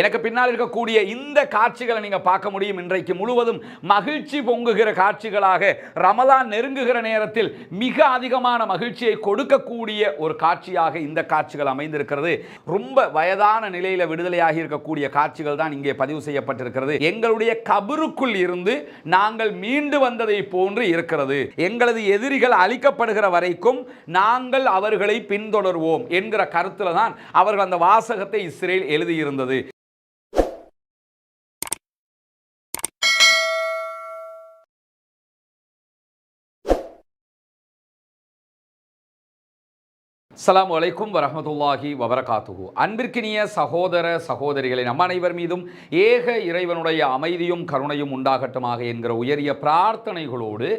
எனக்கு பின்னால் இருக்கக்கூடிய இந்த காட்சிகளை நீங்கள் பார்க்க முடியும். இன்றைக்கு முழுவதும் மகிழ்ச்சி பொங்குகிற காட்சிகளாக ரமலான் நெருங்குகிற நேரத்தில் மிக அதிகமான மகிழ்ச்சியை கொடுக்கக்கூடிய ஒரு காட்சியாக இந்த காட்சிகள் அமைந்திருக்கிறது. ரொம்ப வயதான நிலையில் விடுதலையாகி இருக்கக்கூடிய காட்சிகள் தான் இங்கே பதிவு செய்யப்பட்டிருக்கிறது. எங்களுடைய கபருக்குள் இருந்து நாங்கள் மீண்டு வந்ததை போன்று இருக்கிறது. எங்களது எதிரிகள் அழிக்கப்படுகிற வரைக்கும் நாங்கள் அவர்களை பின்தொடர்வோம் என்கிற கருத்துல தான் அவர்கள் அந்த வாசகத்தை இஸ்ரேல் எழுதியிருந்தது. அஸ்லாம் வலைக்கும் வரஹ்மத்துல்லாஹி வபரகாத்துகு அன்பிற்கினிய சகோதர சகோதரிகளை நம் அனைவர் மீதும் ஏக இறைவனுடைய அமைதியும் கருணையும் உண்டாகட்டுமாக என்கிற உயரிய பிரார்த்தனைகளோடு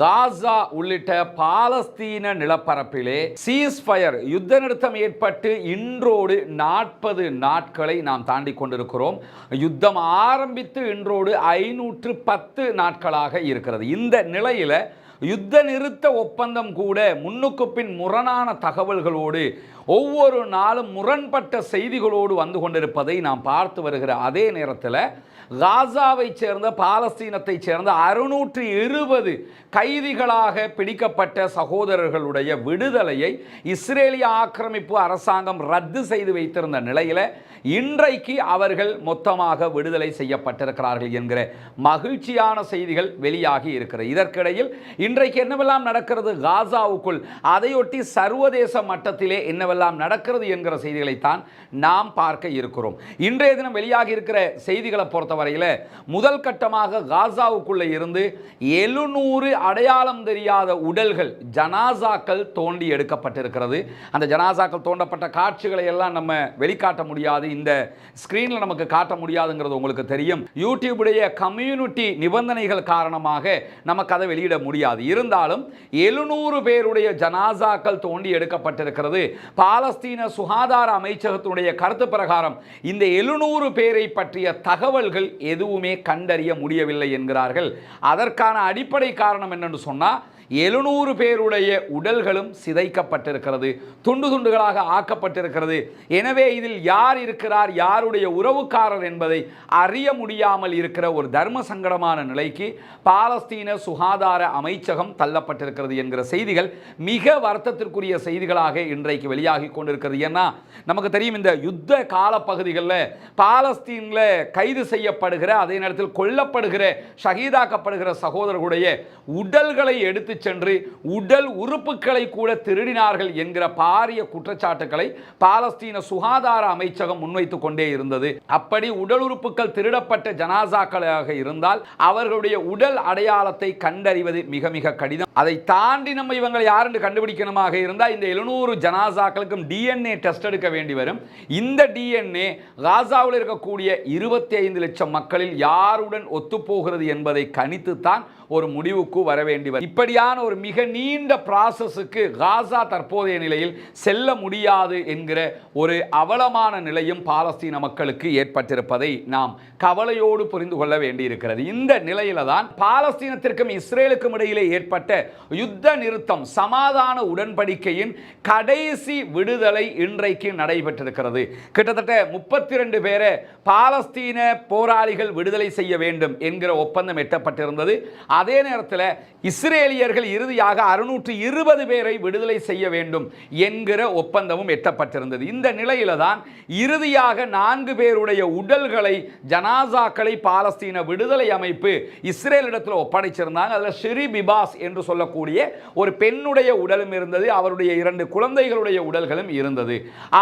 காசா உள்ளிட்ட பாலஸ்தீன நிலப்பரப்பிலே சீஸ்ஃபயர் யுத்த நிறுத்தம் ஏற்பட்டு இன்றோடு நாற்பது நாட்களை நாம் தாண்டி கொண்டிருக்கிறோம். யுத்தம் ஆரம்பித்து இன்றோடு ஐநூற்று பத்து நாட்களாக இருக்கிறது. இந்த நிலையில் யுத்த நிறுத்த ஒப்பந்தம் கூட முன்னுக்கு பின் முரணான தகவல்களோடு ஒவ்வொரு நாளும் முரண்பட்ட செய்திகளோடு வந்து கொண்டிருப்பதை நாம் பார்த்து வருகிற அதே நேரத்தில் காசாவை சேர்ந்த பாலஸ்தீனத்தை சேர்ந்த அறுநூற்று இருபது கைதிகளாக பிடிக்கப்பட்ட சகோதரர்களுடைய விடுதலையை இஸ்ரேலிய ஆக்கிரமிப்பு அரசாங்கம் ரத்து செய்து வைத்திருந்த நிலையில் இன்றைக்கு அவர்கள் மொத்தமாக விடுதலை செய்யப்பட்டிருக்கிறார்கள் என்கிற மகிழ்ச்சியான செய்திகள் வெளியாகி இருக்கிறது. இதற்கிடையில் இன்றைக்கு என்னவெல்லாம் நடக்கிறது? காசாவுக்குள் அதையொட்டி சர்வதேச மட்டத்திலே என்னவெல்லாம் நடக்கிறது என்கிற செய்திகளைத்தான் நாம் பார்க்க இருக்கிறோம். இன்றைய தினம் வெளியாகி இருக்கிற செய்திகளை பொறுத்தவரையில் முதல் கட்டமாக காசாவுக்குள்ளே இருந்து எழுநூறு அடையாளம் தெரியாத உடல்கள் ஜனாசாக்கள் தோண்டி எடுக்கப்பட்டிருக்கிறது. அந்த ஜனாசாக்கள் தோண்டப்பட்ட காட்சிகளை எல்லாம் நம்ம வெளிக்காட்ட முடியாது. இந்த ஸ்க்ரீனில் நமக்கு காட்ட முடியாதுங்கிறது உங்களுக்கு தெரியும். யூடியூபுடைய கம்யூனிட்டி நிபந்தனைகள் காரணமாக நமக்கு அதை வெளியிட முடியாது. இருந்தாலும் எழுநூறு பேருடைய ஜனாசாக்கள் தோண்டி எடுக்கப்பட்டிருக்கிறது. பாலஸ்தீன சுகாதார அமைச்சகத்தினுடைய கருத்து பிரகாரம் இந்த எழுநூறு பேரை பற்றிய தகவல்கள் எதுவுமே கண்டறிய முடியவில்லை என்கிறார்கள். அதற்கான அடிப்படை காரணம் என்னன்னு சொன்னால் எழுநூறு பேருடைய உடல்களும் சிதைக்கப்பட்டிருக்கிறது துண்டு துண்டுகளாக ஆக்கப்பட்டிருக்கிறது. எனவே இதில் யார் இருக்கிறார் யாருடைய உறவுக்காரர் என்பதை அறிய முடியாமல் இருக்கிற ஒரு தர்ம சங்கடமான நிலைக்கு பாலஸ்தீன சுகாதார அமைச்சகம் தள்ளப்பட்டிருக்கிறது என்கிற செய்திகள் மிக வருத்தத்திற்குரிய செய்திகளாக இன்றைக்கு வெளியாகி கொண்டிருக்கிறது. ஏன்னா நமக்கு தெரியும் இந்த யுத்த காலப்பகுதிகளில் பாலஸ்தீனில் கைது செய்யப்படுகிற அதே நேரத்தில் கொல்லப்படுகிற ஷஹீதாக்கப்படுகிற சகோதரர்களுடைய உடல்களை எடுத்து சென்று உடல் உறுப்புகளை கூட திருடினார்கள் என்கிற பாரிய குற்றச்சாட்டுகளை பாலஸ்தீன சுகாதார அமைச்சகம் முன்வைத்துக் கொண்டே இருந்தது. அப்படி உடல் உறுப்புகள் திருடப்பட்ட ஜனாசாக்களாக இருந்தால் அவர்களுடைய உடல் அடையாளத்தை கண்டறிவது மிக மிக கடினம். அதை தாண்டி நம்ம இவங்களை யாருன்னு கண்டுபிடிக்கணுமாக இருந்தால் இந்த எழுநூறு ஜனாசாக்களுக்கும் டிஎன்ஏ டெஸ்ட் எடுக்க வேண்டி வரும். இந்த டிஎன்ஏ காசாவில் இருக்கக்கூடிய இருபத்தி ஐந்து லட்சம் மக்களில் யாருடன் ஒத்துப்போகிறது என்பதை கணித்துத்தான் ஒரு முடிவுக்கு வர வேண்டி வரும். இப்படியான ஒரு மிக நீண்ட ப்ராசஸுக்கு காசா தற்போதைய நிலையில் செல்ல முடியாது என்கிற ஒரு அவலமான நிலையும் பாலஸ்தீன மக்களுக்கு ஏற்பட்டிருப்பதை நாம் கவலையோடு புரிந்து கொள்ள வேண்டியிருக்கிறது. இந்த நிலையில தான் பாலஸ்தீனத்திற்கும் இஸ்ரேலுக்கும் இடையிலே ஏற்பட்ட யுத்த நிறுத்தம் சமாதான உடன்படிக்கையின் கடைசி விடுதலை இன்றைக்கு நடைபெற்றிருக்கிறது. கிட்டத்தட்ட முப்பத்தி ரெண்டு பேரை பாலஸ்தீன போராளிகள் விடுதலை செய்ய வேண்டும் என்கிற ஒப்பந்தம் எட்டப்பட்டிருந்தது. அதே நேரத்தில் இஸ்ரேலியர்கள் இறுதியாக அறுநூற்று இருபது பேரை விடுதலை செய்ய வேண்டும் என்கிற ஒப்பந்தமும் எட்டப்பட்டிருந்தது. இந்த நிலையில தான் இறுதியாக நான்கு பேருடைய உடல்களை ஜனாசாக்களை பாலஸ்தீன விடுதலை அமைப்பு இஸ்ரேலிடத்தில் ஒப்படைச்சிருந்தாங்க. அதில் ஷெரி பிபாஸ் என்று சொல்லக்கூடிய ஒரு பெண்ணுடைய உடலும் இருந்தது அவருடைய இரண்டு குழந்தைகளுடைய உடல்களும் இருந்தது.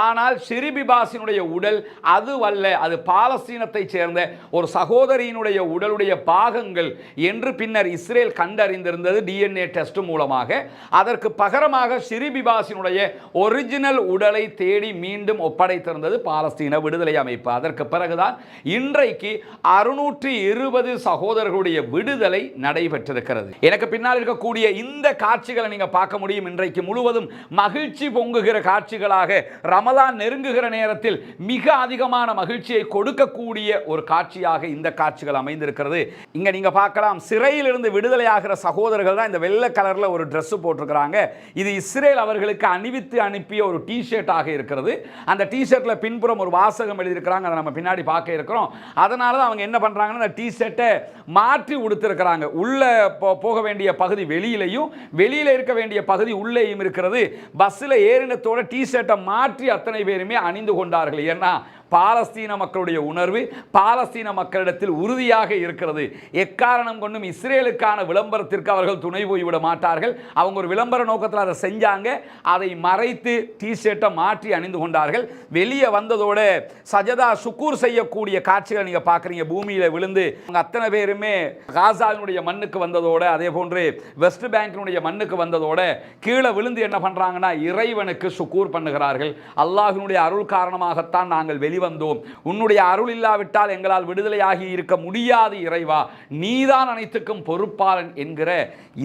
ஆனால் ஷெரி பிபாஸினுடைய உடல் அதுவல்ல அது பாலஸ்தீனத்தை சேர்ந்த ஒரு சகோதரியினுடைய உடலுடைய பாகங்கள் என்று பின்னர் இஸ்ரேல் கண்டறிந்திருந்தது. டிஎன்ஏ டெஸ்ட் மூலமாக அதற்கு பகரமாக ஷிரிபிபாஸினுடைய ஒரிஜினல் உடலை தேடி மீண்டும் ஒப்படைத்திருந்தது பாலஸ்தீன விடுதலை அமைப்பு. அதற்கு பிறகுதான் இன்றைக்கு அறுநூற்றி இருபது சகோதரர்களுடைய விடுதலை நடைபெற்றிருக்கிறது. எனக்கு பின்னால் இருக்கக்கூடிய இந்த காட்சிகளை நீங்க பார்க்க முடியும். இன்றைக்கு முழுவதும் மகிழ்ச்சி பொங்குகிற காட்சிகளாக ரமலான் நெருங்குகிற நேரத்தில் மிக அதிகமான மகிழ்ச்சியை கொடுக்கக்கூடிய ஒரு காட்சியாக இந்த காட்சிகள் அமைந்திருக்கிறது. இங்க நீங்க பார்க்கலாம் சிறையிலிருந்து விடுதலையாகிற சகோதரர்கள் தான் இந்த வெள்ளை கலரில் ஒரு ட்ரெஸ்ஸு போட்டிருக்கிறாங்க. இது இஸ்ரேல் அவர்களுக்கு அணிவித்து அனுப்பிய ஒரு டிஷர்ட்டாக இருக்கிறது. அந்த டிஷர்ட்டில் பின்புறம் ஒரு வாசகம் எழுதியிருக்கிறாங்க. அதை நம்ம பின்னாடி பார்க்க இருக்கிறோம். அதனால தான் அவங்க என்ன பண்ணுறாங்கன்னா அந்த டிஷர்ட்டை மாற்றி உடுத்திருக்கிறாங்க. உள்ளே போ- போக வேண்டிய பகுதி வெளியிலையும் வெளியில் இருக்க வேண்டிய பகுதி உள்ளேயும் இருக்கிறது. பஸ்ஸில் ஏறினத்தோட டிஷர்ட்டை மாற்றி அத்தனை பேருமே அணிந்து கொண்டார்கள். ஏன்னா பாலஸ்தீன மக்களுடைய உணர்வு பாலஸ்தீன மக்களிடத்தில் உறுதியாக இருக்கிறது. எக்காரணம் கொண்டும் இஸ்ரேலுக்கான விளம்பரத்திற்கு அவர்கள் துணை போய்விட மாட்டார்கள். அவங்க ஒரு விளம்பர நோக்கத்தில் அதை செஞ்சாங்க. அதை மறைத்து டிஷர்ட்டை மாற்றி அணிந்து கொண்டார்கள். வெளியே வந்ததோட சஜதா சுக்கூர் செய்யக்கூடிய காட்சிகளை நீங்கள் பார்க்குறீங்க. பூமியில் விழுந்து அவங்க அத்தனை பேருமே காசாவினுடைய மண்ணுக்கு வந்ததோடு அதே போன்று வெஸ்ட் பேங்கினுடைய மண்ணுக்கு வந்ததோட கீழே விழுந்து என்ன பண்ணுறாங்கன்னா இறைவனுக்கு சுக்கூர் பண்ணுகிறார்கள். அல்லாஹினுடைய அருள் காரணமாகத்தான் நாங்கள் வெளிவந்தோம். உன்னுடைய அருள் இல்லாவிட்டால் எங்களால் விடுதலையாகி இருக்க முடியாது இறைவா. நீதான் அனைத்துக்கும் பொறுப்பாளன் என்கிற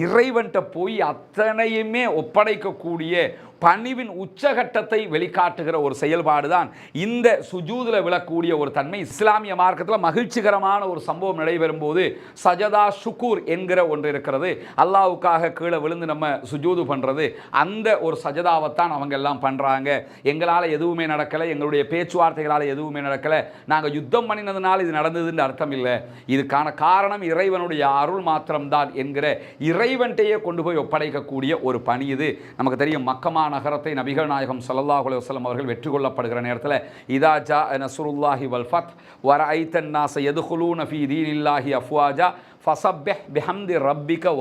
இறைவன்கிட்ட போய் அத்தனையுமே ஒப்படைக்கக்கூடிய பணிவின் உச்சகட்டத்தை வெளிக்காட்டுகிற ஒரு செயல்பாடு தான் இந்த சுஜூதில் விழக்கூடிய ஒரு தன்மை. இஸ்லாமிய மார்க்கத்தில் மகிழ்ச்சிகரமான ஒரு சம்பவம் நடைபெறும் போது சஜதா சுக்கூர் என்கிற ஒன்று இருக்கிறது. அல்லாவுக்காக கீழே விழுந்து நம்ம சுஜூது பண்ணுறது அந்த ஒரு சஜதாவைத்தான் அவங்க எல்லாம் பண்ணுறாங்க எங்களால் எதுவுமே நடக்கலை. எங்களுடைய பேச்சுவார்த்தைகளால் எதுவுமே நடக்கலை. நாங்கள் யுத்தம் பண்ணினதுனால இது நடந்ததுன்னு அர்த்தம் இல்லை. இதுக்கான காரணம் இறைவனுடைய அருள் மாத்திரம்தான் என்கிற இறைவன்ட்டையே கொண்டு போய் ஒப்படைக்கக்கூடிய ஒரு பணி இது. நமக்கு தெரியும் மக்கமா நகரத்தை நபிகள் நாயகம் ஸல்லல்லாஹு அலைஹி அவர்கள் வெற்றி கொள்ளப்படுகிற நேரத்தில் இதா ஜா நஸ்ருல்லாஹி வல் ஃபத் வர ஐத்தன் நாச நஃபி ஃபீ தீனில்லாஹி அஃப்வாஜா ஃபசப்பெஹ் பிஹம்தி ரப்பிக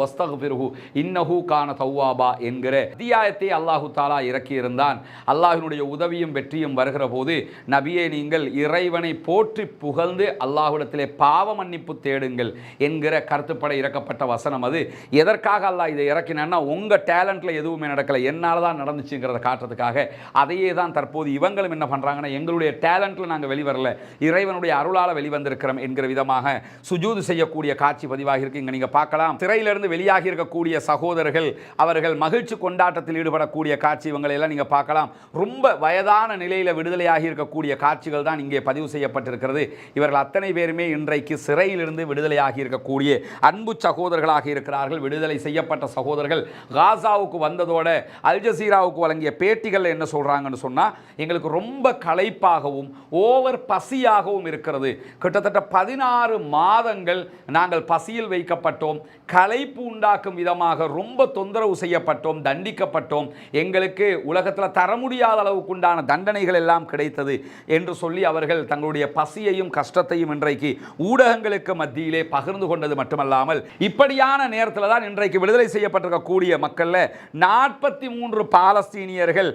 பிருகு இன்னஹு கான தௌவாபா என்கிற அத்தியாயத்தை அல்லாஹு தாலா இறக்கியிருந்தான். அல்லாஹினுடைய உதவியும் வெற்றியும் வருகிற போது நபியை நீங்கள் இறைவனை போற்றி புகழ்ந்து அல்லாஹுடத்திலே பாவ மன்னிப்பு தேடுங்கள் என்கிற கருத்துப்பட இறக்கப்பட்ட வசனம் அது. எதற்காக அல்லாஹ் இதை இறக்கினான்னா உங்கள் டேலண்ட்டில் எதுவுமே நடக்கலை என்னால் தான் நடந்துச்சுங்கிறத காட்டுறதுக்காக. அதையே தான் தற்போது இவங்களும் என்ன பண்ணுறாங்கன்னா எங்களுடைய டேலண்ட்டில் நாங்கள் வெளிவரல இறைவனுடைய அருளால் வெளிவந்திருக்கிறோம் என்கிற விதமாக சுஜூது செய்யக்கூடிய காட்சி பதிவாகி இருக்கு. இங்க நீங்க பார்க்கலாம். சிறையிலிருந்து வெளியாகி இருக்கக்கூடிய சகோதரர்கள் அவர்கள் மகிழ்ச்சி கொண்டாட்டத்தில் ஈடுபடக்கூடிய காட்சி இவங்களை எல்லாம் நீங்க பார்க்கலாம். ரொம்ப வயதான நிலையில விடுதலையாகி இருக்கக்கூடிய காட்சிகள் தான் இங்கே பதிவு செய்யப்பட்டிருக்கிறது. இவர்கள் அத்தனை பேருமே இன்றைக்கு சிறையிலிருந்து விடுதலையாகி இருக்கக்கூடிய அன்பு சகோதரர்களாக இருக்கிறார்கள். விடுதலை செய்யப்பட்ட சகோதரர்கள் காசாவுக்கு வந்ததோட அல் ஜசீராவுக்கு வழங்கிய பேட்டிகள் என்ன சொல்றாங்கன்னு சொன்னா எங்களுக்கு ரொம்ப களைப்பாகவும் ஓவர் பசியாகவும் இருக்கிறது. கிட்டத்தட்ட பதினாறு மாதங்கள் நாங்கள் பசியில் வைக்கப்பட்டோம் களைப்பு உண்டாக்கும் விதமாக ரொம்ப தொந்தரவு செய்யப்பட்டோம் தண்டிக்கப்பட்டோம். எங்களுக்கு உலகத்தில் தர முடியாத அளவுக்கு உண்டான தண்டனைகள் எல்லாம் கிடைத்தது என்று சொல்லி அவர்கள் தங்களுடைய பசியையும் கஷ்டத்தையும் இன்றைக்கு ஊடகங்களுக்கு மத்தியிலே பகிர்ந்து கொண்டது மட்டுமல்லாமல் இப்படியான நேரத்தில் தான் இன்றைக்கு விடுதலை செய்யப்பட்டிருக்கக்கூடிய மக்களில் நாற்பத்தி மூன்று பாலஸ்தீனியர்கள்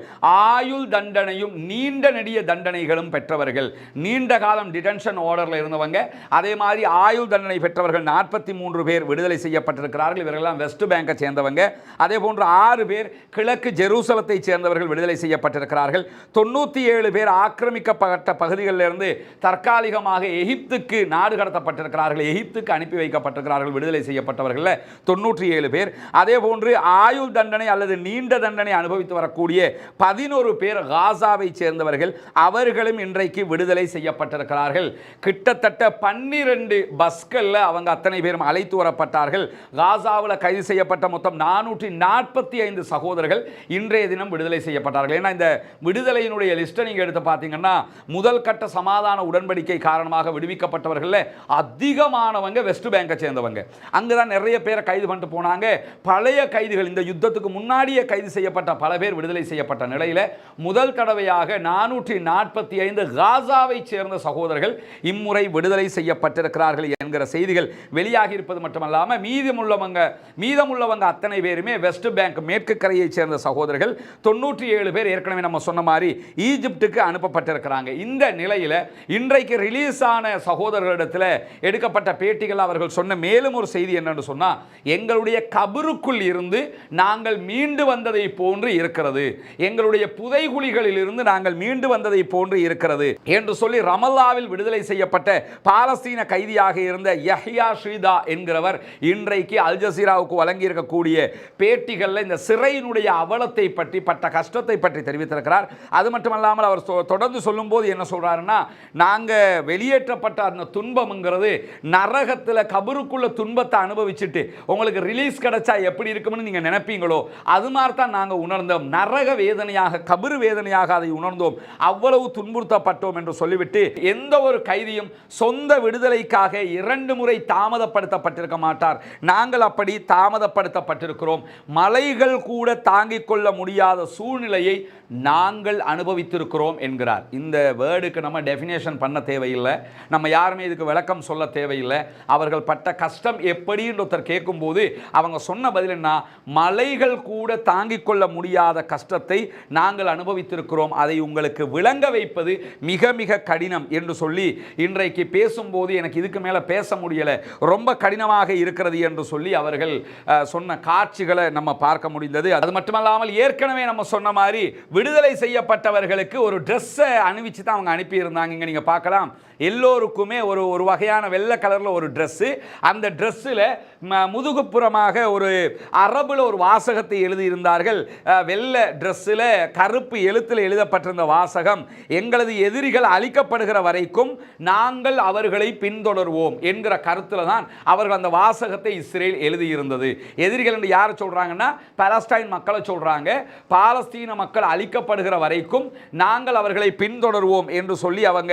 ஆயுள் தண்டனையும் நீண்ட நெடிய தண்டனைகளும் பெற்றவர்கள். நீண்ட காலம் டிடென்ஷன் ஆர்டரில் இருந்தவங்க. அதே மாதிரி ஆயுள் தண்டனை பெற்றவர்கள் நாற்பத்தி மூன்று பேர் விடுதலை செய்யப்பட்டிருக்கிறார்கள். இவர்களெல்லாம் வெஸ்ட் பேங்கை சேர்ந்தவங்க. அதே போன்று ஆறு பேர் கிழக்கு ஜெருசலத்தை சேர்ந்தவர்கள் விடுதலை செய்யப்பட்டிருக்கிறார்கள். தொண்ணூற்றி ஏழு பேர் ஆக்கிரமிக்கப்பட்ட பகுதிகளிலிருந்து தற்காலிகமாக எகிப்துக்கு நாடு கடத்தப்பட்டிருக்கிறார்கள். எகிப்துக்கு அனுப்பி வைக்கப்பட்டிருக்கிறார்கள் விடுதலை செய்யப்பட்டவர்களில். தொண்ணூற்றி ஏழு பேர். அதே போன்று ஆயுள் தண்டனை அல்லது நீண்ட தண்டனை அனுபவித்து வரக்கூடிய பதினோரு பேர் காசாவை சேர்ந்தவர்கள். அவர்களும் இன்றைக்கு விடுதலை செய்யப்பட்டிருக்கிறார்கள். கிட்டத்தட்ட பன்னிரண்டு பஸ்களில் அவங்க அத்தனை பேரும் அழைத்து வரப்பட்டார்கள். காசாவில் கைது செய்யப்பட்ட மொத்தம் நானூற்றி நாற்பத்தி ஐந்து சகோதரர்கள் இன்றைய தினம் விடுதலை செய்யப்பட்டார்கள். ஏன்னா இந்த விடுதலையினுடைய லிஸ்ட்டை நீங்கள் எடுத்து பார்த்தீங்கன்னா முதல் கட்ட சமாதான உடன்படிக்கை காரணமாக விடுவிக்கப்பட்டவர்களில் அதிகமானவங்க வெஸ்ட் பேங்கை சேர்ந்தவங்க. அங்கே தான் நிறைய பேரை கைது பண்ணிட்டு போனாங்க. பழைய கைதுகள் இந்த யுத்தத்துக்கு முன்னாடியே கைது செய்யப்பட்ட பல பேர் விடுதலை செய்யப்பட்ட நிலையில் முதல் தடவையாக நானூற்றி நாற்பத்தி ஐந்து காசாவை சேர்ந்த சகோதரர்கள் இம்முறை விடுதலை செய்யப்பட்டிருக்கிறார்கள் என்கிற செய்திகள் வெளியாகி இருப்பது மட்டுமல்லாமல் மீதமுள்ளவங்க மீதமுள்ளவங்க அத்தனை பேருமே வெஸ்ட் பேங்க் மேற்கு கரையை சேர்ந்த சகோதரர்கள். தொண்ணூற்றி ஏழு பேர் ஏற்கனவே நம்ம சொன்ன மாதிரி ஈஜிப்டுக்கு அனுப்பப்பட்டிருக்கிறாங்க. இந்த நிலையில் இன்றைக்கு ரிலீஸ் ஆன சகோதரர்களிடத்தில் எடுக்கப்பட்ட பேட்டிகள் அவர்கள் சொன்ன மேலும் ஒரு செய்தி என்னன்னு சொன்னால் எங்களுடைய கபருக்குள் இருந்து நாங்கள் மீண்டு வந்ததை போன்று இருக்கிறது. எங்களுடைய புதைகுழிகளில் இருந்து நாங்கள் மீண்டு வந்ததை போன்று இருக்கிறது. என்று சொல்லி ரமல்லாவில் விடுதலை செய்யப்பட்ட பாலஸ்தீன கைதியாக இருந்த யஹ்யா ஸ்ரீ ஸ்ரீதா என்கிறவர் இன்றைக்கு அல் ஜசீராவுக்கு வழங்கியிருக்கக்கூடிய பேட்டிகளில் இந்த சிறையினுடைய அவலத்தை பற்றி பட்ட கஷ்டத்தை பற்றி தெரிவித்திருக்கிறார். அது மட்டுமல்லாமல் அவர் சொ- தொடர்ந்து சொல்லும்போது என்ன சொல்கிறாருன்னா நாங்கள் வெளியேற்றப்பட்ட அந்த துன்பம்ங்கிறது நரகத்தில் கபருக்குள்ள துன்பத்தை அனுபவிச்சுட்டு உங்களுக்கு ரிலீஸ் கிடைச்சா எப்படி இருக்கும்னு நீங்கள் நினைப்பீங்களோ அது மாதிரி தான் நாங்கள் உணர்ந்தோம். நரக வேதனையாக கபரு வேதனையாக அதை உணர்ந்தோம். அவ்வளவு துன்புறுத்தப்பட்டோம் என்று சொல்லிவிட்டு எந்த ஒரு கைதியும் சொந்த விடுதலைக்காக இரண்டு முறை தாமதப்படுத்தப்பட்டிருக்க மாட்டார். நாங்கள் அப்படி தாமதப்படுத்தப்பட்டிருக்கிறோம். மலைகள் கூட தாங்கிக் கொள்ள முடியாத சூழ்நிலையை நாங்கள் அனுபவித்திருக்கிறோம் என்கிறார். இந்த வேர்டுக்கு நம்ம டெஃபினேஷன் பண்ண தேவையில்லை. நம்ம யாருமே இதுக்கு விளக்கம் சொல்ல தேவையில்லை. அவர்கள் பட்ட கஷ்டம் எப்படின்னு ஒருத்தர் கேட்கும்போது அவங்க சொன்ன பதில் என்ன? மலைகள் கூட தாங்கிக் கொள்ள முடியாத கஷ்டத்தை நாங்கள் அனுபவித்திருக்கிறோம். அதை உங்களுக்கு விளங்க வைப்பது மிக மிக கடினம் என்று சொல்லி இன்றைக்கு பேசும்போது எனக்கு இதுக்கு மேலே பேச முடியலை. ரொம்ப ரொம்ப கடினமாக இருக்கிறது என்று சொல்லி அவர்கள் சொன்ன காட்சிகளை நம்ம பார்க்க முடிந்தது. அது மட்டுமல்லாமல் ஏற்கனவே நம்ம சொன்ன மாதிரி விடுதலை செய்யப்பட்டவர்களுக்கு ஒரு ட்ரெஸ்ஸை அணிவிச்சு தான் அவங்க அனுப்பியிருந்தாங்க. இங்கே நீங்கள் பார்க்கலாம். எல்லோருக்குமே ஒரு ஒரு வகையான வெள்ளை கலரில் ஒரு ட்ரெஸ்ஸு. அந்த ட்ரெஸ்ஸில் முதுகுப்புறமாக ஒரு அரபில் ஒரு வாசகத்தை எழுதியிருந்தார்கள். வெள்ளை ட்ரெஸ்ஸில் கருப்பு எழுத்தில் எழுதப்பட்டிருந்த வாசகம் எங்களது எதிரிகள் அழிக்கப்படுகிற வரைக்கும் நாங்கள் அவர்களை பின்தொடர்வோம் என்கிற கருத்தில் தான் அவர்கள் அந்த வாசகத்தை இஸ்ரேல் எழுதியிருந்தது. எதிரிகள் என்று யாரை சொல்கிறாங்கன்னா பாலஸ்டைன் மக்களை சொல்கிறாங்க பாலஸ்தீன மக்கள் அழிக்கப்படுகிற வரைக்கும் நாங்கள் அவர்களை பின்தொடர்வோம் என்று சொல்லி அவங்க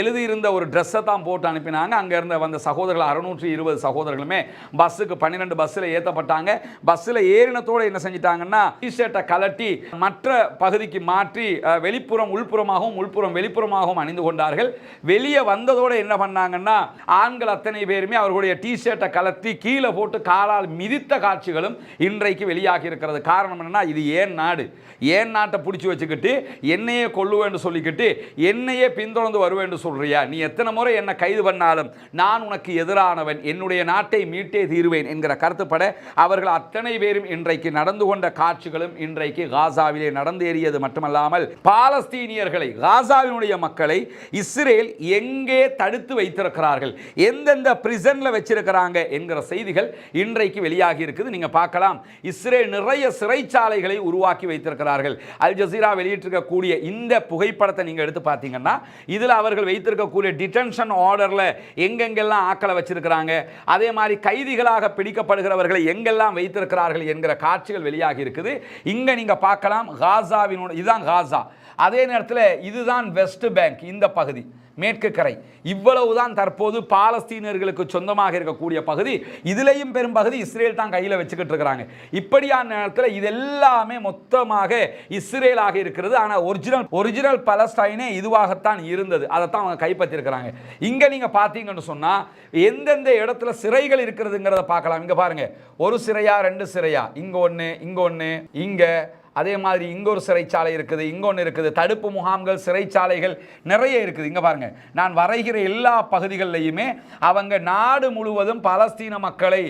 எழுதியிருந்த ஒரு ட்ரெஸ்ஸை தான் போட்டு அனுப்பினாங்க. அங்கே இருந்த வந்த சகோதரர்கள் அறுநூற்றி இருபது சகோதரர்களுமே பஸ்ஸுக்கு பன்னிரெண்டு பஸ்ஸில் ஏற்றப்பட்டாங்க. பஸ்ஸில் ஏறினத்தோடு என்ன செஞ்சிட்டாங்கன்னா டிஷர்ட்டை கலட்டி மற்ற பகுதிக்கு மாற்றி வெளிப்புறம் உள்புறமாகவும் உள்புறம் வெளிப்புறமாகவும் அணிந்து கொண்டார்கள். வெளியே வந்ததோடு என்ன பண்ணாங்கன்னா ஆண்கள் அத்தனை பேருமே அவர்களுடைய அவருடைய டிஷர்ட்டை கலட்டி கீழே போட்டு காலால் மிதித்த காட்சிகளும் இன்றைக்கு வெளியாகி இருக்கிறது. காரணம் என்னென்னா இது ஏன் நாடு? ஏன் நாட்டை பிடிச்சி வச்சுக்கிட்டு என்னையே கொல்லுவேன்னு சொல்லிக்கிட்டு என்னையே பின்தொடர்ந்து வருவேன்னு சொல்கிறியா நீ எத்தனை முறை என்னை கைது பண்ணாலும் நான் உனக்கு எதிரானவன். என்னுடைய நாட்டை மீட்டே தீருவேன் என்கிற கருத்துப்பட அவர்கள் அத்தனை பேரும் இன்றைக்கு நடந்து கொண்ட காட்சிகளும் இன்றைக்கு காசாவிலே நடந்தேறியது மட்டுமல்லாமல் பாலஸ்தீனியர்களை காசாவினுடைய மக்களை இஸ்ரேல் எங்கே தடுத்து வைத்திருக்கிறார்கள்? எந்தெந்த பிரிசனில் வச்சிருக்கிறாங்க என்கிற செய்திகள் இன்றைக்கு வெளியாகி இருக்குது. நீங்கள் பார்க்கலாம். இஸ்ரேல் நிறைய சிறைச்சாலைகளை உருவாக்கி வைத்திருக்கிறார்கள். அல் ஜசீரா வெளியிட்டிருக்கக்கூடிய இந்த புகைப்படத்தை நீங்கள் எடுத்து பார்த்தீங்கன்னா இதில் அவர்கள் வைத்திருக்கக்கூடிய டிடென்ஷன் ஆர்டரில் எங்கெங்கெல்லாம் ஆக்களை வச்சிருக்கிறாங்க அதே மாதிரி கைதிகளாக பிடிக்கப்படுகிறவர்களை எங்கெல்லாம் வைத்திருக்கிறார்கள் என்கிற காட்சிகள் வெளியாகி இருக்குது. இங்கே நீங்கள் பார்க்கலாம் காசாவினுடைய இதுதான் காசா. அதே நேரத்தில் இதுதான் வெஸ்ட் பேங்க் இந்த பகுதி. மேற்கு கரை. இவ்வளவுதான் தற்போது பாலஸ்தீனர்களுக்கு சொந்தமாக இருக்கக்கூடிய பகுதி. இதுலேயும் பெரும் பகுதி இஸ்ரேல் தான் கையில் வச்சுக்கிட்டு இருக்கிறாங்க. இப்படியான நேரத்தில் இது எல்லாமே மொத்தமாக இஸ்ரேலாக இருக்கிறது. ஆனால் ஒரிஜினல் ஒரிஜினல் பலஸ்டைனே இதுவாகத்தான் இருந்தது. அதைத்தான் அவங்க கைப்பற்றிருக்கிறாங்க இங்கே நீங்கள் பார்த்தீங்கன்னு சொன்னால் எந்தெந்த இடத்துல சிறைகள் இருக்கிறதுங்கிறத பார்க்கலாம். இங்கே பாருங்கள் ஒரு சிறையா ரெண்டு சிறையா? இங்கே ஒன்று இங்கே ஒன்று இங்கே. அதே மாதிரி இங்கே ஒரு சிறைச்சாலை இருக்குது இங்கே ஒன்று இருக்குது தடுப்பு முகாம்கள் சிறைச்சாலைகள் நிறைய இருக்குது. இங்கே பாருங்கள் நான் வரைகிற எல்லா பகுதிகளிலையுமே அவங்க நாடு முழுவதும் பலஸ்தீன மக்களை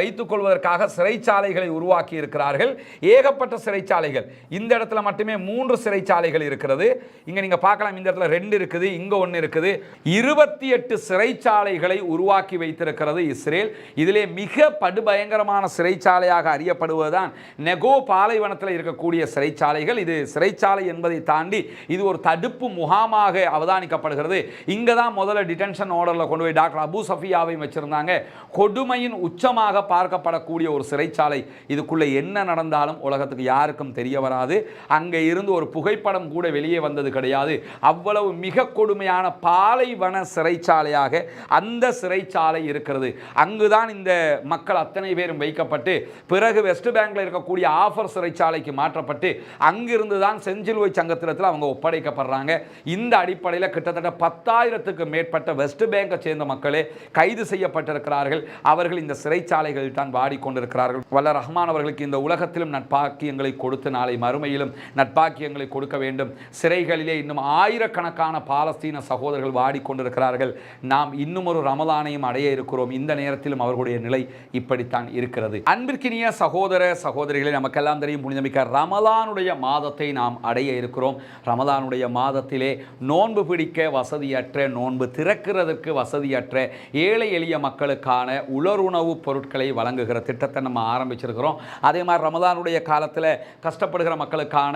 வைத்துக்கொள்வதற்காக சிறைச்சாலைகளை உருவாக்கி இருக்கிறார்கள். ஏகப்பட்ட சிறைச்சாலைகள். இந்த இடத்துல மட்டுமே மூன்று சிறைச்சாலைகள் இருக்கிறது. இங்கே நீங்கள் பார்க்கலாம் இந்த இடத்துல ரெண்டு இருக்குது இங்கே ஒன்று இருக்குது. இருபத்தி எட்டு சிறைச்சாலைகளை உருவாக்கி வைத்திருக்கிறது இஸ்ரேல். இதிலே மிக படுபயங்கரமான சிறைச்சாலையாக அறியப்படுவதுதான் நெகோ பாலைவனத்தில் இருக்கக்கூடிய சிறைச்சாலைகள் இது சிறைச்சாலை என்பதை தாண்டி இது ஒரு தடுப்பு முகாமாக அவதானிக்கப்படுகிறது. இங்கே தான் முதல்ல டிடென்ஷன் ஆர்டரில் கொண்டு போய் டாக்டர் அபு சஃபியாவையும் வச்சுருந்தாங்க. கொடுமையின் உச்சமாக பார்க்கப்படக்கூடிய ஒரு சிறைச்சாலை. இதுக்குள்ளே என்ன நடந்தாலும் உலகத்துக்கு யாருக்கும் தெரிய வராது. அங்கே இருந்து ஒரு புகைப்படம் கூட வெளியே வந்தது கிடையாது. அவ்வளவு மிக கொடுமையான பாலைவன சிறைச்சாலையாக அந்த சிறைச்சாலை இருக்கிறது. அங்குதான் இந்த மக்கள் அத்தனை பேரும் வைக்கப்பட்டு பிறகு வெஸ்ட் பேங்கில் இருக்கக்கூடிய ஆஃபர் சிறைச்சாலைக்கு காப்பாற்றப்பட்டு அங்கிருந்து தான் செஞ்சிலுவை சங்கத்திடத்தில் அவங்க ஒப்படைக்கப்படுறாங்க. இந்த அடிப்படையில் கிட்டத்தட்ட பத்தாயிரத்துக்கு மேற்பட்ட வெஸ்ட் பேங்கை சேர்ந்த மக்களே கைது செய்யப்பட்டிருக்கிறார்கள். அவர்கள் இந்த சிறைச்சாலைகளில் தான் வாடிக்கொண்டிருக்கிறார்கள். வல்ல ரஹ்மான் அவர்களுக்கு இந்த உலகத்திலும் நட்பாக்கியங்களை கொடுத்து நாளை மறுமையிலும் நட்பாக்கியங்களை கொடுக்க வேண்டும். சிறைகளிலே இன்னும் ஆயிரக்கணக்கான பாலஸ்தீன சகோதரர்கள் வாடிக்கொண்டிருக்கிறார்கள். நாம் இன்னும் ஒரு ரமலானையும் அடைய இருக்கிறோம். இந்த நேரத்திலும் அவர்களுடைய நிலை இப்படித்தான் இருக்கிறது. அன்பிற்கினிய சகோதர சகோதரிகளை நமக்கெல்லாம் தெரியும் புனிதமிக்க ராம் ரமலானுடைய மாதத்தை நாம் அடைய இருக்கிறோம். ரமலானுடைய மாதத்திலே நோன்பு பிடிக்க வசதியற்ற நோன்பு திறக்கிறதுக்கு வசதியற்ற ஏழை எளிய மக்களுக்கான உலருணவு பொருட்களை வழங்குகிற திட்டத்தை நம்ம ஆரம்பிச்சிருக்கிறோம். அதே மாதிரி ரமலானுடைய காலத்தில் கஷ்டப்படுகிற மக்களுக்கான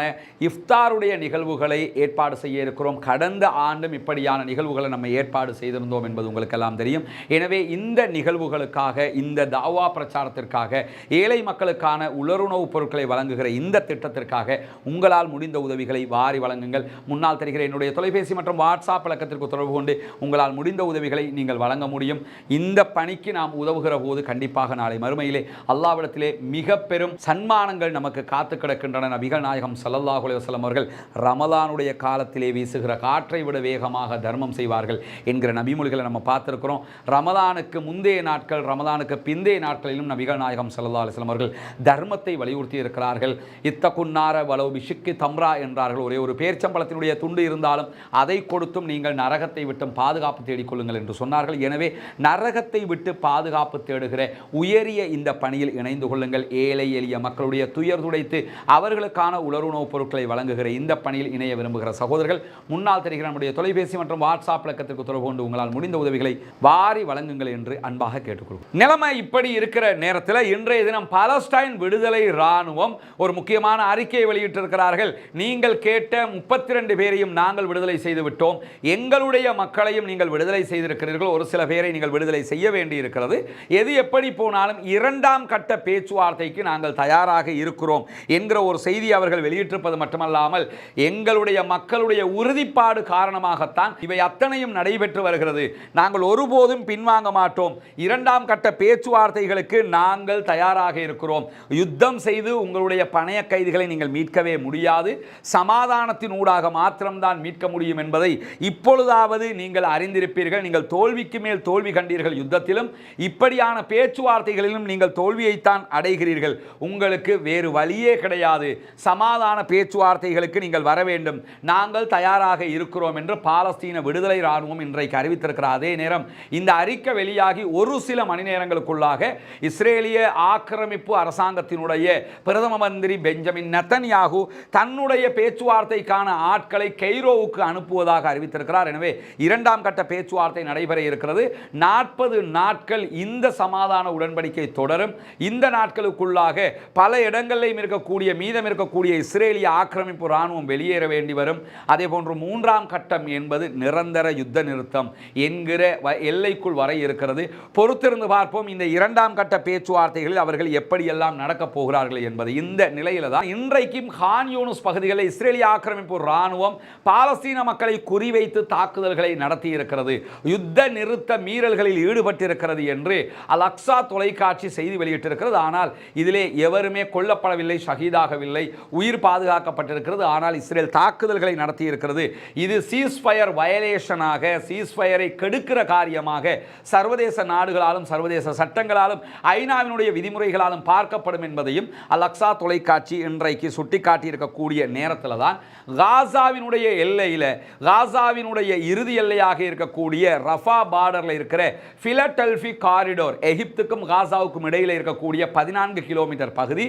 இஃப்தாருடைய நிகழ்வுகளை ஏற்பாடு செய்ய இருக்கிறோம். கடந்த ஆண்டும் இப்படியான நிகழ்வுகளை நம்ம ஏற்பாடு செய்திருந்தோம் என்பது உங்களுக்கெல்லாம் தெரியும். எனவே இந்த நிகழ்வுகளுக்காக இந்த தாவா பிரச்சாரத்திற்காக ஏழை மக்களுக்கான உலருணவுப் பொருட்களை வழங்குகிற இந்த திட்டத்திற்காக உங்களால் முடிந்த உதவிகளை வாரி வழங்குங்கள். முன்னால் தெரிகிற என்னுடைய தொலைபேசி மற்றும் வாட்ஸ்அப் இலக்கத்திற்கு தொடர்பு கொண்டு உங்களால் முடிந்த உதவிகளை நீங்கள் வழங்க முடியும். இந்த பணிக்கு நாம் உதவுகிற போது கண்டிப்பாக நாளை மறுமையிலே அல்லாவிடத்திலே மிக பெரும் சன்மானங்கள் நமக்கு காத்து கிடக்கின்றன. நபிகள் நாயகம் ஸல்லல்லாஹு அலுவலம் அவர்கள் ரமலானுடைய காலத்திலே வீசுகிற காற்றை விட வேகமாக தர்மம் செய்வார்கள் என்கிற நபிமொழிகளை நம்ம பார்த்திருக்கிறோம். ரமலானுக்கு முந்தைய நாட்கள் ரமலானுக்கு பிந்தைய நாட்களிலும் நபிகள் நாயகம் சல்லா அலுவலம் அவர்கள் தர்மத்தை வலியுறுத்தி இருக்கிறார்கள் இத்தகுன்னார வளவு பிஷுக்கு தம்ரா என்றார்கள். ஒரே ஒரு பேர்ச்சம்பளத்தினுடைய துண்டு இருந்தாலும் அதை கொடுத்தும் நீங்கள் நரகத்தை விட்டும் பாதுகாப்பு தேடிக்கொள்ளுங்கள் என்று சொன்னார்கள். எனவே நரகத்தை விட்டு பாதுகாப்பு தேடுகிற உயரிய இந்த பணியில் இணைந்து கொள்ளுங்கள். ஏழை எளிய மக்களுடைய துயர் துடைத்து அவர்களுக்கான உலருணவுப் பொருட்களை வழங்குகிற இந்த பணியில் இணைய விரும்புகிற சகோதரர்கள் முன்னால் தெரிகிற நம்முடைய தொலைபேசி மற்றும் வாட்ஸ்அப் இலக்கத்திற்கு தொடர்பு கொண்டு உங்களால் முடிந்த உதவிகளை வாரி வழங்குங்கள் என்று அன்பாக கேட்டுக்கொள்வோம் நிலைமை இப்படி இருக்கிற நேரத்தில் இன்றைய தினம் பாலஸ்டைன் விடுதலை இராணுவம் ஒரு முக்கியமான அறிக்கையை வெளியிட்டிருக்கிறார்கள். நீங்கள் கேட்ட முப்பத்தி ரெண்டு பேரையும் நாங்கள் விடுதலை செய்து விட்டோம் எங்களுடைய மக்களையும் நீங்கள் விடுதலை செய்திருக்கிறீர்கள். ஒரு சில பேரை நீங்கள் விடுதலை செய்ய வேண்டி இருக்கிறது எது எப்படி போனாலும் இரண்டாம் கட்ட பேச்சுவார்த்தைக்கு நாங்கள் தயாராக இருக்கிறோம் என்கிற ஒரு செய்தி அவர்கள் வெளியிட்டிருப்பது மட்டுமல்லாமல் எங்களுடைய மக்களுடைய உறுதிப்பாடு காரணமாகத்தான் இவை அத்தனையும் நடைபெற்று வருகிறது. நாங்கள் ஒருபோதும் பின்வாங்க மாட்டோம். இரண்டாம் கட்ட பேச்சுவார்த்தைகளுக்கு நாங்கள் தயாராக இருக்கிறோம். யுத்தம் செய்து உங்களுடைய பணைய கை கைதிகளை நீங்கள் மீட்கவே முடியாது. சமாதானத்தின் ஊடாக மாத்திரம்தான் மீட்க முடியும் என்பதை இப்பொழுதாவது நீங்கள் அறிந்திருப்பீர்கள். நீங்கள் தோல்விக்கு மேல் தோல்வி கண்டீர்கள் யுத்தத்திலும் இப்படியான பேச்சுவார்த்தைகளிலும் நீங்கள் தோல்வியைத்தான் அடைகிறீர்கள். உங்களுக்கு வேறு வழியே கிடையாது. சமாதான பேச்சுவார்த்தைகளுக்கு நீங்கள் வர வேண்டும். நாங்கள் தயாராக இருக்கிறோம் என்று பாலஸ்தீன விடுதலை இராணுவம் இன்றைக்கு அறிவித்திருக்கிற அதே நேரம் இந்த அறிக்கை வெளியாகி ஒரு சில மணி நேரங்களுக்குள்ளாக இஸ்ரேலிய ஆக்கிரமிப்பு அரசாங்கத்தினுடைய பிரதம மந்திரி பெஞ்சமின் நெத்தன்யாகு தன்னுடைய பேச்சுவார்த்தைக்கான ஆட்களை கெய்ரோவுக்கு அனுப்புவதாக அறிவித்திருக்கிறார். எனவே இரண்டாம் கட்ட பேச்சுவார்த்தை நடைபெற இருக்கிறது. நாற்பது நாட்கள் இந்த சமாதான உடன்படிக்கை தொடரும். இந்த நாட்களுக்குள்ளாக பல இடங்களிலும் இருக்கக்கூடிய மீதம் இருக்கக்கூடிய இஸ்ரேலிய ஆக்கிரமிப்பு இராணுவம் வெளியேற வேண்டி வரும். அதே போன்று மூன்றாம் கட்டம் என்பது நிரந்தர யுத்த நிறுத்தம் என்கிற வ- எல்லைக்குள் வர இருக்கிறது. பொறுத்திருந்து பார்ப்போம் இந்த இரண்டாம் கட்ட பேச்சுவார்த்தைகளில் அவர்கள் எப்படியெல்லாம் நடக்கப் போகிறார்கள் என்பது. இந்த நிலையில தான் இன்றைக்கும் ஹான் யூனுஸ் பகுதிகளில் இஸ்ரேலிய ஆக்கிரமிப்பு ராணுவம் பாலஸ்தீன மக்களை குறிவைத்து தாக்குதல்களை நடத்தியிருக்கிறது. யுத்த நிறுத்த மீறல்களில் ஈடுபட்டிருக்கிறது என்று அல் அக்ஸா தொலைக்காட்சி செய்தி வெளியிட்டிருக்கிறது. ஆனால் இதிலே எவருமே கொல்லப்படவில்லை ஷஹீதாகவில்லை உயிர் பாதுகாக்கப்பட்டிருக்கிறது. ஆனால் இஸ்ரேல் தாக்குதல்களை நடத்தியிருக்கிறது. இது சீஸ்ஃபயர் வயலேஷனாக சீஸ்ஃபயரை கெடுக்கிற காரியமாக சர்வதேச நாடுகளாலும் சர்வதேச சட்டங்களாலும் ஐநாவினுடைய விதிமுறைகளாலும் பார்க்கப்படும் என்பதையும் அல் அக்ஸா தொலைக்காட்சி இன்றைக்கு சுட்டி காட்டியிருக்கக்கூடிய நேரத்தில் தான் காசாவினுடைய எல்லையில் காசாவினுடைய இறுதி எல்லையாக இருக்கக்கூடிய ரஃபா பார்டரில் இருக்கிற ஃபிலடெல்ஃபி காரிடோர் எகிப்துக்கும் காசாவுக்கும் இடையில் இருக்கக்கூடிய பதினான்கு கிலோமீட்டர் பகுதி.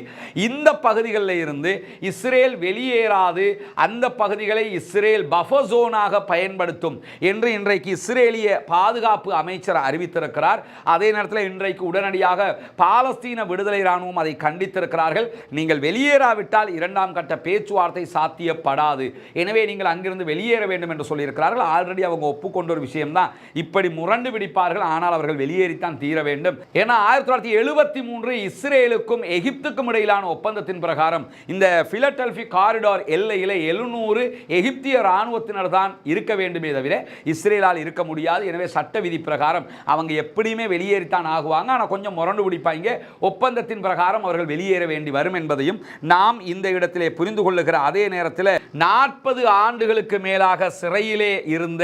இந்த பகுதிகளில் இருந்து இஸ்ரேல் வெளியேறாது அந்த பகுதிகளை இஸ்ரேல் பஃபர் ஜோனாக பயன்படுத்தும் என்று இன்றைக்கு இஸ்ரேலிய பாதுகாப்பு அமைச்சர் அறிவித்திருக்கிறார். அதே நேரத்தில் இன்றைக்கு உடனடியாக பாலஸ்தீன விடுதலை இராணுவம் அதை கண்டித்திருக்கிறார்கள். நீங்கள் வெளியேறா இல்லாவிட்டால் இரண்டாம் கட்ட பேச்சுவார்த்தை சாத்தியப்படாது. எனவே நீங்கள் அங்கிருந்து வெளியேற வேண்டும் என்று சொல்லியிருக்கிறார்கள். ஆல்ரெடி அவங்க ஒப்புக்கொண்ட ஒரு விஷயம்தான். இப்படி முரண்டு பிடிப்பார்கள். ஆனால் அவர்கள் வெளியேறித்தான் தீர வேண்டும். ஏன்னா ஆயிரத்தி தொள்ளாயிரத்தி எழுபத்தி மூன்று இஸ்ரேலுக்கும் எகிப்துக்கும் இடையிலான ஒப்பந்தத்தின் பிரகாரம் இந்த பிலடெல்பி காரிடார் எல்லையில் எழுநூறு எகிப்திய இராணுவத்தினர் தான் இருக்க வேண்டுமே தவிர இஸ்ரேலால் இருக்க முடியாது. எனவே சட்ட விதி பிரகாரம் அவங்க எப்படியுமே வெளியேறித்தான் ஆகுவாங்க. ஆனால் கொஞ்சம் முரண்டு பிடிப்பாங்க. ஒப்பந்தத்தின் பிரகாரம் அவர்கள் வெளியேற வேண்டி வரும் என்பதையும் நாம் இந்த இடத்திலே புரிந்து கொள்ளுகிற அதே நேரத்தில் நாற்பது ஆண்டுகளுக்கு மேலாக சிறையிலே இருந்த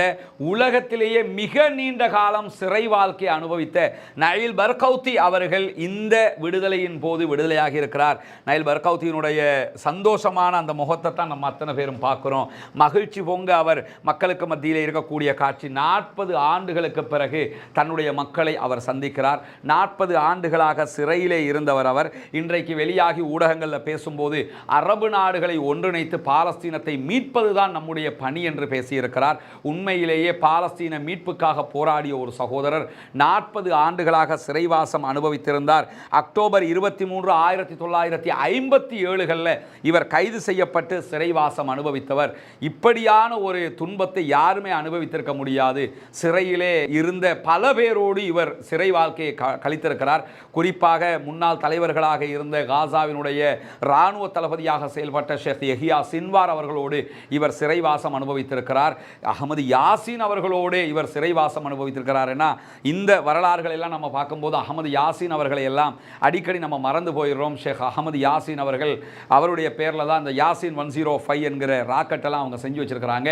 உலகத்திலேயே மிக நீண்ட காலம் சிறை வாழ்க்கை அனுபவித்த நயில் பர்கௌத்தி அவர்கள் இந்த விடுதலையின் போது விடுதலையாகி இருக்கிறார். நயில் பர்கௌத்தியினுடைய சந்தோஷமான அந்த முகத்தை தான் நம்ம அத்தனை பேரும் பார்க்குறோம். மகிழ்ச்சி பொங்க அவர் மக்களுக்கு மத்தியில் இருக்கக்கூடிய காட்சி நாற்பது ஆண்டுகளுக்கு பிறகு தன்னுடைய மக்களை அவர் சந்திக்கிறார். நாற்பது ஆண்டுகளாக சிறையிலே இருந்தவர் அவர். இன்றைக்கு வெளியாகி ஊடகங்களில் பேசும்போது அரபு நாடுகளை ஒன்றிணைத்து பாலஸ்தீனத்தை மீட்பதுதான் நம்முடைய பணி என்று பேசியிருக்கிறார். உண்மையிலேயே பாலஸ்தீன மீட்புக்காக போராடிய ஒரு சகோதரர் நாற்பது ஆண்டுகளாக சிறைவாசம் அனுபவித்திருந்தார். அக்டோபர் இருபத்தி மூன்று ஆயிரத்தி தொள்ளாயிரத்தி ஐம்பத்தி ஏழுகளில் இவர் கைது செய்யப்பட்டு சிறைவாசம் அனுபவித்தவர். இப்படியான ஒரு துன்பத்தை யாருமே அனுபவித்திருக்க முடியாது. சிறையிலே இருந்த பல பேரோடு இவர் சிறை வாழ்க்கையை கழித்திருக்கிறார். குறிப்பாக முன்னாள் தலைவர்களாக இருந்த காசாவினுடைய இராணுவ இராணுவ தளபதியாக செயல்பட்ட ஷேக் எஹியா சின்வார் அவர்களோடு இவர் சிறைவாசம் அனுபவித்திருக்கிறார். அகமது யாசின் அவர்களோடு இவர் சிறைவாசம் அனுபவித்திருக்கிறார் ஏன்னா இந்த வரலாறுகள் எல்லாம் நம்ம பார்க்கும்போது அகமது யாசின் அவர்களை எல்லாம் அடிக்கடி நம்ம மறந்து போயிடுறோம். ஷேக் அகமது யாசின் அவர்கள் அவருடைய பேரில் தான் இந்த யாசின் ஒன் ஜீரோ ஃபைவ் என்கிற ராக்கெட்டெல்லாம் அவங்க செஞ்சு வச்சிருக்கிறாங்க.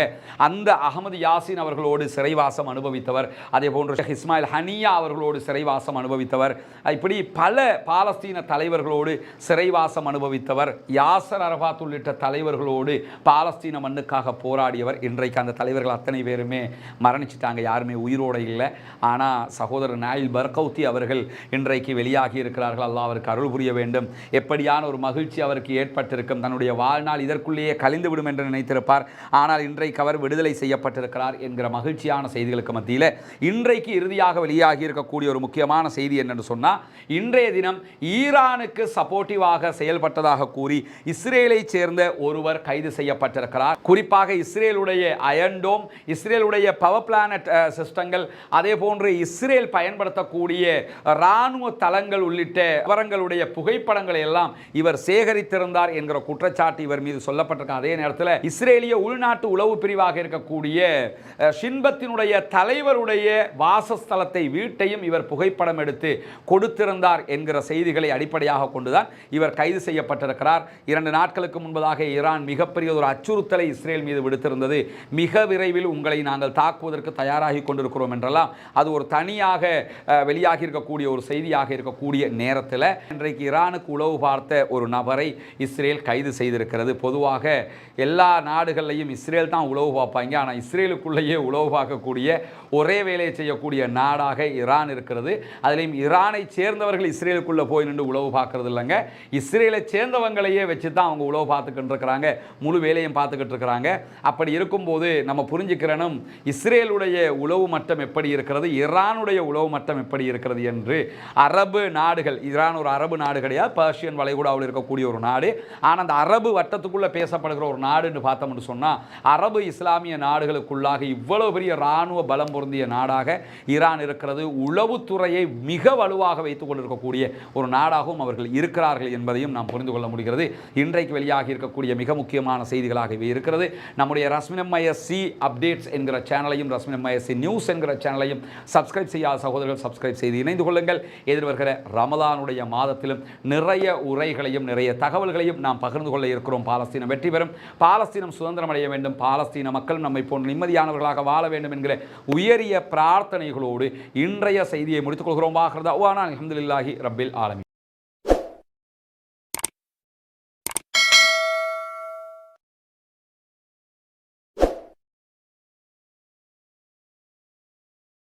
அந்த அகமது யாசின் அவர்களோடு சிறைவாசம் அனுபவித்தவர். அதே போன்று ஷேக் இஸ்மாயில் ஹனியா அவர்களோடு சிறைவாசம் அனுபவித்தவர். இப்படி பல பாலஸ்தீன தலைவர்களோடு சிறைவாசம் அனுபவித்தவர். யாசர் அரபாத் உள்ளிட்ட தலைவர்களோடு பாலஸ்தீன மண்ணுக்காக போராடியவர். இன்றைக்கு அந்த தலைவர்கள் அத்தனை பேருமே மரணிச்சிட்டாங்க. யாருமே உயிரோடு இல்லை. ஆனால் சகோதரர் நாயில் பர்கௌத்தி அவர்கள் இன்றைக்கு வெளியாகி இருக்கிறார்கள். அல்லா அவருக்கு அருள் புரிய வேண்டும். எப்படியான ஒரு மகிழ்ச்சி அவருக்கு ஏற்பட்டிருக்கும். தன்னுடைய வாழ்நாள் இதற்குள்ளேயே கழிந்து விடும் என்று நினைத்திருப்பார். ஆனால் இன்றைக்கு அவர் விடுதலை செய்யப்பட்டிருக்கிறார் என்கிற மகிழ்ச்சியான செய்திகளுக்கு மத்தியில் இன்றைக்கு இறுதியாக வெளியாகி இருக்கக்கூடிய ஒரு முக்கியமான செய்தி என்னென்னு சொன்னால் இன்றைய தினம் ஈரானுக்கு சப்போர்ட்டிவாக செயல்பட்டதாக கூறி இஸ்ரேலை சேர்ந்த ஒருவர் கைது செய்யப்பட்டிருக்கிறார். குறிப்பாக இஸ்ரேலுடைய அயன்டோம் இஸ்ரேலுடைய பவர் பிளானட் சிஸ்டங்கள் அதே போன்று இஸ்ரேல் பயன்படுத்தக்கூடிய இராணுவ தளங்கள் உள்ளிட்ட விவரங்களுடைய புகைப்படங்களை எல்லாம் இவர் சேகரித்திருந்தார் என்கிற குற்றச்சாட்டு இவர் மீது சொல்லப்பட்டிருக்க அதே நேரத்தில் இஸ்ரேலிய உள்நாட்டு உளவு பிரிவாக இருக்கக்கூடிய ஷின்பத்தினுடைய தலைவருடைய வாசஸ்தலத்தை வீட்டையும் இவர் புகைப்படம் எடுத்து கொடுத்திருந்தார் என்கிற செய்திகளை அடிப்படையாக கொண்டுதான் இவர் கைது செய்யப்பட்டிருக்கிறார். இரண்டு நாட்களுக்கு முன்பதாக ஈரான் மிகப்பெரிய ஒரு அச்சுறுத்தலை இஸ்ரேல் மீது விடுத்திருந்தது. மிக விரைவில் உங்களை நாங்கள் தாக்குவதற்கு தயாராகி கொண்டிருக்கிறோம் என்றெல்லாம் அது ஒரு தனியாக வெளியாகி இருக்கக்கூடிய ஒரு செய்தியாக இருக்கக்கூடிய நேரத்தில் இன்றைக்கு ஈரானுக்கு உளவு பார்த்த ஒரு நபரை இஸ்ரேல் கைது செய்திருக்கிறது. பொதுவாக எல்லா நாடுகள்லையும் இஸ்ரேல் தான் உளவு பார்ப்பாங்க. ஆனால் இஸ்ரேலுக்குள்ளேயே உளவு பார்க்கக்கூடிய ஒரே வேலையை செய்யக்கூடிய நாடாக ஈரான் இருக்கிறது. அதிலையும் ஈரானை சேர்ந்தவர்கள் இஸ்ரேலுக்குள்ளே போய் நின்று உளவு பார்க்கறது இல்லைங்க. இஸ்ரேலை சேர்ந்தவங்களையே வச்சு தான் அவங்க உளவு பார்த்துக்கிட்டு இருக்கிறாங்க முழு வேலையும் பார்த்துக்கிட்டு இருக்கிறாங்க அப்படி இருக்கும்போது நம்ம புரிஞ்சுக்கிறனும் இஸ்ரேலுடைய உளவு மட்டம் எப்படி இருக்கிறது ஈரானுடைய உளவு மட்டம் எப்படி இருக்கிறது என்று அரபு நாடுகள் ஈரான் ஒரு அரபு நாடு கிடையாது பர்ஷியன் வளைகுடாவில் இருக்கக்கூடிய ஒரு நாடு. ஆனால் அந்த அரபு வட்டத்துக்குள்ளே பேசப்படுகிற ஒரு நாடுன்னு பார்த்தோம்னு சொன்னால் அரபு இஸ்லாமிய நாடுகளுக்குள்ளாக இவ்வளவு பெரிய இராணுவ பலம் பொருந்திய நாடாக ஈரான் இருக்கிறது. உளவுத்துறையை மிக வலுவாக வைத்துக் கொண்டிருக்கக்கூடிய ஒரு நாடாகவும் அவர்கள் இருக்கிறார்கள் என்பதையும் நாம் புரிந்து கொள்ள முடிகிறது. இன்றைக்கு வெளியாகி இருக்கக்கூடிய மிக முக்கியமான செய்திகளாகவே இருக்கிறது. நம்முடைய ரஸ்மினம்ஐஎஸ்சி அப்டேட்ஸ் என்கிற சேனலையும் ரஸ்மினம்ஐஎஸ்சி நியூஸ் என்கிற சேனலையும் சப்ஸ்கிரைப் செய்யாத சகோதரர்கள் சப்ஸ்கிரைப் செய்து இணைந்து கொள்ளுங்கள். எதிர்வருகிற ரமதானுடைய மாதத்திலும் நிறைய உரைகளையும் நிறைய தகவல்களையும் நாம் பகிர்ந்து கொள்ள இருக்கிறோம். பாலஸ்தீனம் வெற்றி பெறும். பாலஸ்தீனம் சுதந்திரம் அடைய வேண்டும். பாலஸ்தீன மக்களும் நம்மை போன்ற நிம்மதியானவர்களாக வாழ வேண்டும் என்கிற உயரிய பிரார்த்தனைகளோடு இன்றைய செய்தியை முடித்துக் கொள்கிறோம். வாகிறதா அல்ஹம்துலில்லாஹி ரப்பில்